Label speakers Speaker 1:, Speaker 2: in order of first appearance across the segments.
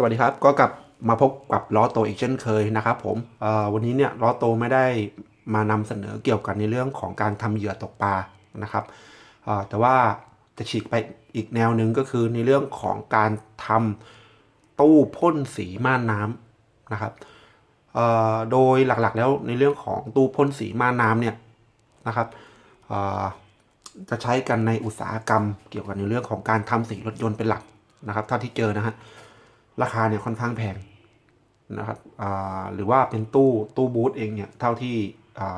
Speaker 1: สวัสดีครับ ก็กลับมาพบกับล้อโตอีกเช่นเคยนะครับผมวันนี้เนี่ยล้อโตไม่ได้มานำเสนอเกี่ยวกับในเรื่องของการทำเหยื่อตกปลานะครับแต่ว่าจะฉีกไปอีกแนวหนึ่งก็คือในเรื่องของการทำตู้พ่นสีม่านน้ำนะครับโดยหลักๆแล้วในเรื่องของตู้พ่นสีม่านน้ำเนี่ยนะครับจะใช้กันในอุตสาหกรรมเกี่ยวกับในเรื่องของการทำสีรถยนต์เป็นหลักนะครับเท่าที่เจอนะฮะ ราคาเนี่ยค่อนข้างแพงนะครับหรือว่าเป็นตู้ตู้บูธเองเนี่ยเท่าที่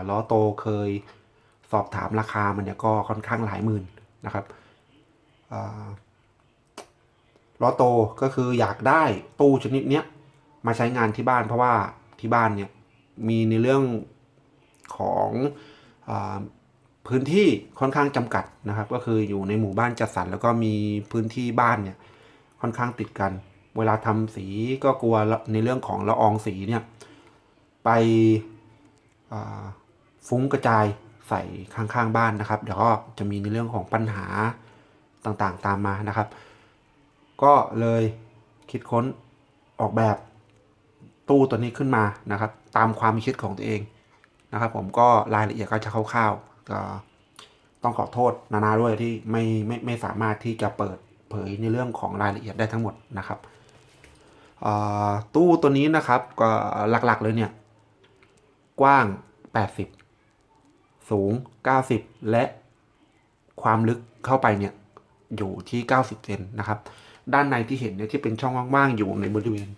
Speaker 1: ล้อโตเคยสอบถามราคามันเนี่ยก็ค่อนข้างหลายหมื่นนะครับล้อโตก็คืออยากได้ตู้ชนิดเนี้ยมาใช้งานที่บ้านเพราะว่าที่บ้านเนี่ยมีในเรื่องของอพื้นที่ค่อนข้างจำกัดนะครับ ก็คืออยู่ในหมู่บ้านจัดสรรแล้วก็มีพื้นที่บ้านเนี่ยค่อนข้างติดกัน เวลาทำสีก็กลัวในเรื่องของละอองสีเนี่ยไปฟุ้งกระจายใส่ข้างๆบ้านนะครับ เดี๋ยวก็จะมีในเรื่องของปัญหาต่างๆตามมานะครับ ก็เลยคิดค้นออกแบบตู้ตัวนี้ขึ้นมานะครับ ตามความคิดของตัวเองนะครับ ผมก็รายละเอียดก็จะคร่าวๆก็ต้องขอโทษนานาด้วยที่ไม่ไม่ไม่สามารถที่จะเปิดเผยในเรื่องของรายละเอียดได้ทั้งหมดนะครับ ตู้ตัวนี้นะครับก็หลักๆเลยเนี่ย กว้าง 80 สูง 90 และความลึกเข้าไปเนี่ย อยู่ที่ 90 เซนนะครับ ด้านในที่เห็นเนี่ยที่เป็นช่องว่างๆ อยู่ในบริเวณ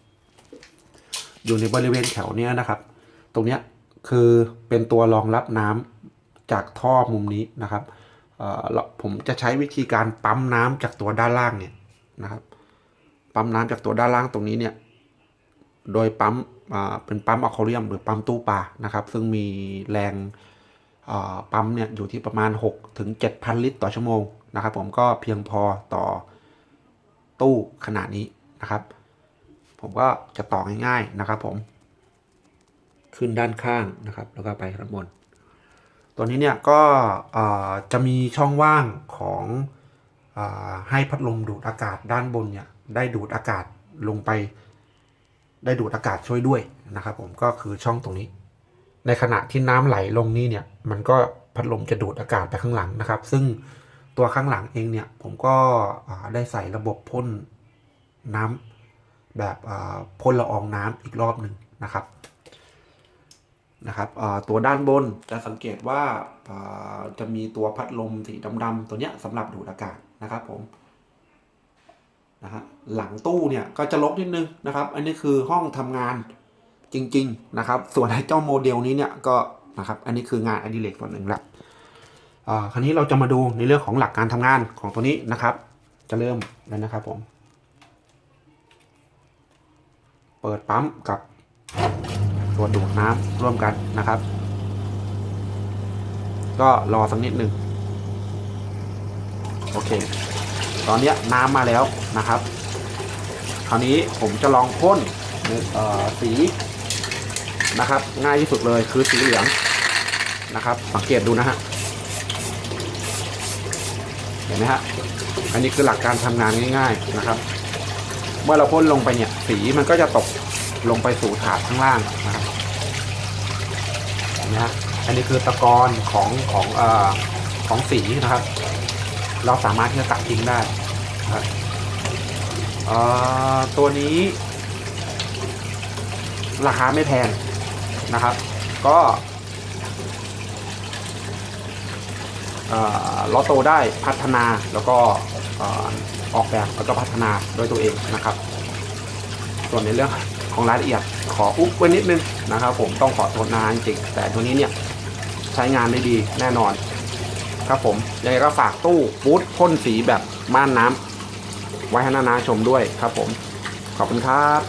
Speaker 1: อยู่ในบริเวณแถวเนี้ยนะครับ ตรงเนี้ยคือเป็นตัวรองรับน้ำจากท่อมุมนี้นะครับผมจะใช้วิธีการปั๊มน้ำจากตัวด้านล่างเนี่ยนะครับ ปั๊มน้ำจากตัวด้านล่างตรงนี้เนี่ยโดยปั๊มเป็นปั๊มอะคาเรียมหรือปั๊มตู้ปลานะครับ ซึ่งมีแรงปั๊มเนี่ยอยู่ที่ประมาณ 6 ถึง 7,000 ลิตรต่อชั่วโมงนะครับผมก็เพียงพอต่อตู้ขนาดนี้นะครับ ผมก็จะต่อง่ายๆนะครับผม ขึ้นด้านข้างนะครับ แล้วก็ไปข้างบน ตัวนี้เนี่ยก็จะมีช่องว่างของอให้พัดลมดูดอากาศด้านบนเนี่ยได้ดูดอากาศลงไป ได้ดูดอากาศช่วยด้วยนะครับ ผมก็คือช่องตรงนี้ ในขณะที่น้ำไหลลงนี่เนี่ย มันก็พัดลมจะดูดอากาศไปข้างหลังนะครับ ซึ่งตัวข้างหลังเองเนี่ย ผมก็ได้ใส่ระบบพ่นน้ำแบบพ่นละอองน้ำอีกรอบหนึ่งนะครับนะครับตัวด้านบนจะสังเกตว่าจะมีตัวพัดลมสีดำๆตัวเนี้ยสำหรับดูดอากาศนะครับผม นะฮะหลังตู้เนี่ยก็จะลกนิดนึงนะครับ อันนี้คือห้องทำงานจริง ๆนะครับ ส่วนไอ้เจ้าโมเดลนี้เนี่ยก็นะครับอันนี้คืองานอดิเรกส่วนหนึ่งละอ่าคราวนี้เราจะมาดูในเรื่องของหลักการทำงานของตัวนี้นะครับ จะเริ่มแล้วนะครับผมเปิดปั๊มกับตัวดูดน้ำร่วมกันนะครับ ก็รอสักนิดหนึ่งโอเค ตอนนี้น้ำมาแล้วนะครับ คราวนี้ผมจะลองพ่นสีนะครับ ง่ายที่สุดเลยคือสีเหลืองนะครับ สังเกตดูนะฮะเห็นไหมฮะอันนี้คือหลักการทำงานง่าย ๆนะครับ เมื่อเราพ่นลงไปเนี่ย สีมันก็จะตกลงไปสู่ถาดข้างล่างนะครับเห็นไหมฮะอันนี้คือตะกอนของของอของสีนะครับ เราสามารถที่จะตัดทิ้งได้นะครับตัวนี้ ราคาไม่แพงนะครับ ก็เอ่อลอตโตได้พัฒนาแล้วก็อออกแบบแล้วก็พัฒนาด้วยตัวเองนะครับ ส่วนในเรื่องของรายละเอียดขออุ๊บไว้นิดนึงนะครับ ผมต้องขอโทษนานจริงแต่ตัวนี้เนี่ยใช้งานได้ดีแน่นอน ครับผมยังไงก็ฝากตู้บูธพ่นสีแบบม่านน้ำไว้ให้นานาชมด้วยครับผม ขอบคุณครับ